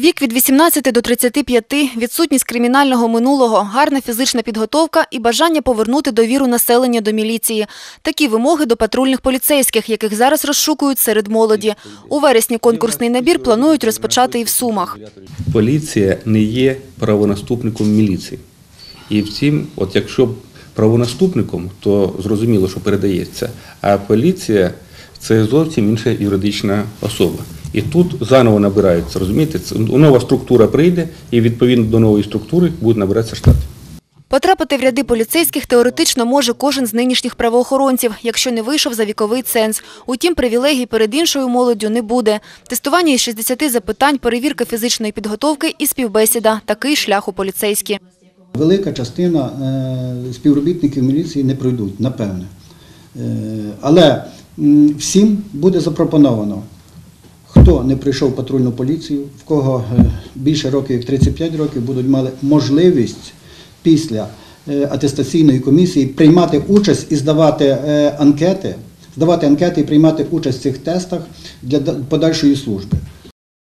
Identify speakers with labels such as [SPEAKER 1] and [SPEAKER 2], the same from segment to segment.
[SPEAKER 1] Вік від 18 до 35, відсутність кримінального минулого, гарна фізична підготовка і бажання повернути довіру населення до міліції. Такі вимоги до патрульних поліцейських, яких зараз розшукують серед молоді. У вересні конкурсний набір планують розпочати і в Сумах.
[SPEAKER 2] Поліція не є правонаступником міліції. І втім, от якщо правонаступником, то зрозуміло, що передається. А поліція це зовсім інша юридична особа. І тут заново набираються, розумієте, це нова структура прийде, і відповідно до нової структури буде набиратися штат.
[SPEAKER 1] Потрапити в ряди поліцейських теоретично може кожен з нинішніх правоохоронців, якщо не вийшов за віковий ценз. Утім, привілегій перед іншою молоддю не буде. Тестування із 60 запитань, перевірка фізичної підготовки і співбесіда – такий шлях у поліцейські.
[SPEAKER 3] Велика частина е, співробітників міліції не пройдуть, напевне. Е, Але всім буде запропоновано, хто не прийшов в патрульну поліцію, в кого е, більше років, як 35 років, будуть мали можливість після е, атестаційної комісії приймати участь і здавати е, анкети, здавати анкети і приймати участь в цих тестах для подальшої служби.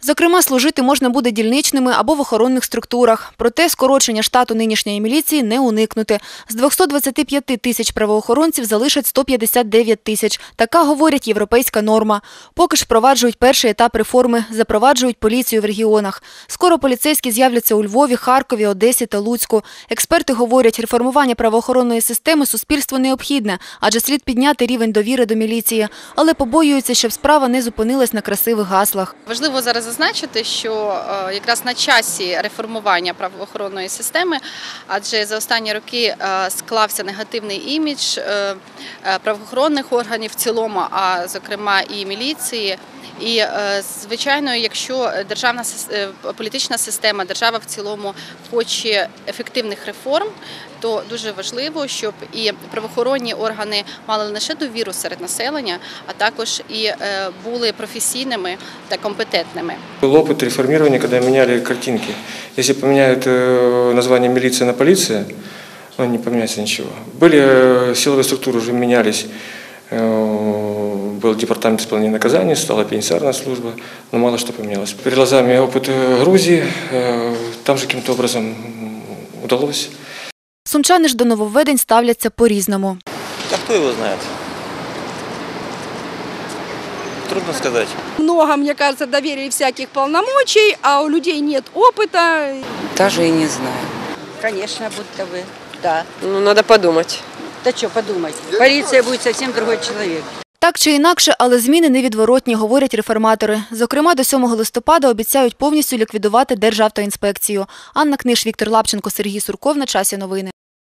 [SPEAKER 1] Зокрема, служити можна буде дільничними або в охоронних структурах. Проте скорочення штату нинішньої міліції не уникнути. З 225 тисяч правоохоронців залишать 159 тисяч. Така, говорять, європейська норма. Поки ж впроваджують перший етап реформи, запроваджують поліцію в регіонах. Скоро поліцейські з'являться у Львові, Харкові, Одесі та Луцьку. Експерти говорять, реформування правоохоронної системи суспільству необхідне, адже слід підняти рівень довіри до міліції. Але побоюються, щоб справа не зупинилась на красивих гаслах.
[SPEAKER 4] Важливо зараз зазначити, що е, якраз на часі реформування правоохоронної системи, адже за останні роки е, склався негативний імідж е, правоохоронних органів в цілому, а зокрема і міліції. І е, звичайно, якщо державна сис- е, політична система, держава в цілому хоче ефективних реформ, то дуже важливо, щоб і правоохоронні органи мали не лише довіру серед населення, а також і е, були професійними та компетентними.
[SPEAKER 5] Был опыт реформирования, когда меняли картинки. Если поменяют э, название милиция на полиция, ну, не поменяется ничего. Были э, силовые структуры, уже менялись. Э, Был департамент исполнения наказаний, стала пенитенциарная служба, но мало что поменялось. Перед глазами опыт э, Грузии, э, там же каким-то образом м, удалось.
[SPEAKER 1] Сумчани ж до нововведень ставляться по-різному.
[SPEAKER 6] Да кто его знает? Трудно сказать.
[SPEAKER 7] много, мне кажется, доверия и всяких полномочий, а у людей нет опыта.
[SPEAKER 8] Даже и не знаю.
[SPEAKER 7] Конечно, будто бы, да.
[SPEAKER 8] Ну, надо подумать.
[SPEAKER 7] Да что подумать, полиция будет совсем другой человек.
[SPEAKER 1] Так чи інакше, але зміни невідворотні, говорять реформатори. Зокрема, до 7 листопада обіцяють повністю ліквідувати Державтоінспекцію. Анна Книж, Віктор Лапченко, Сергій Сурков. На часі новини.